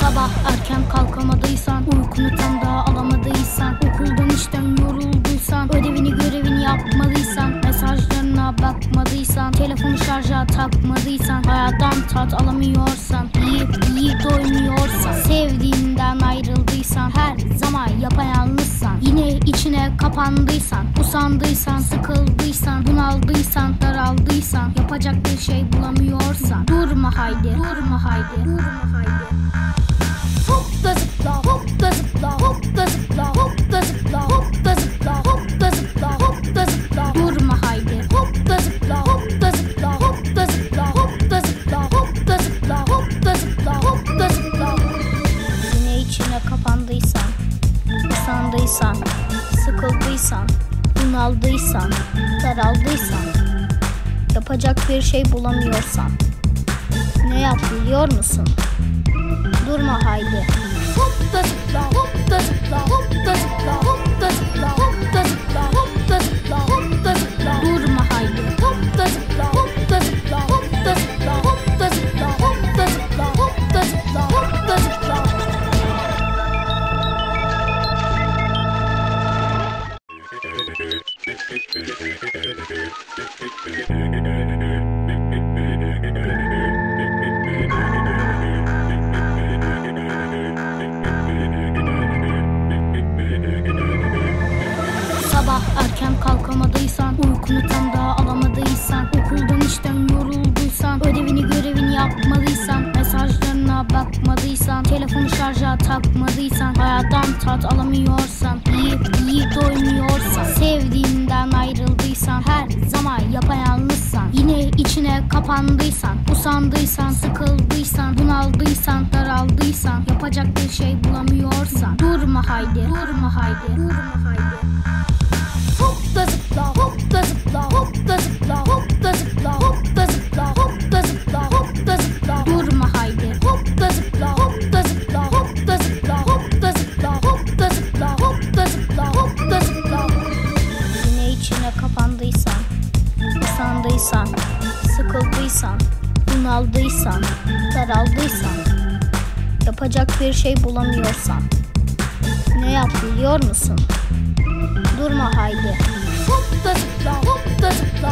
Sabah erken kalkamadıysan Uykunu tam daha alamadıysan Okuldan işten yorulduysan Ödevini görevini yapmadıysan Mesajlarına bakmadıysan Telefonu şarja takmadıysan Hayattan tat alamıyorsan Yiyip yiyip doymuyorsan kapandıysan Usandıysan, sıkıldıysan Bunaldıysan, daraldıysan Yapacak bir şey bulamıyorsan Durma haydi, durma haydi, durma haydi Hop da zıpla, hop da zıpla, hop da zıpla, hop da zıpla, hop da zıpla, hop da zıpla, hop da zıpla. Durma haydi. Hop da zıpla, hop da zıpla, hop da zıpla, hop da zıpla, hop da zıpla, hop da zıpla, hop da zıpla. Yine içine kapandıysan, usandıysan, bunaldıysan, daraldıysan, yapacak bir şey bulamıyorsan, ne yap biliyor musun? Durma haydi. Hop da zıpla, hop Sabah erken kalkamadıysan Uykunu tam daha alamadıysan Okuldan işten yorulduysan Ödevini görevini yapmadıysan Mesajlarına bakmadıysan Telefonu şarja takmadıysan Hayattan tat alamıyorsan Yiyip yiyip doymuyorsan kapandıysan Usandıysan, sıkıldıysan Bunaldıysan, daraldıysan Yapacak bir şey bulamıyorsan Durma haydi, durma haydi, durma haydi sıkıldıysan, bunaldıysan, daraldıysan, yapacak bir şey bulamıyorsan, ne yap biliyor musun? Durma haydi. Hop da zıpla, hop da zıpla,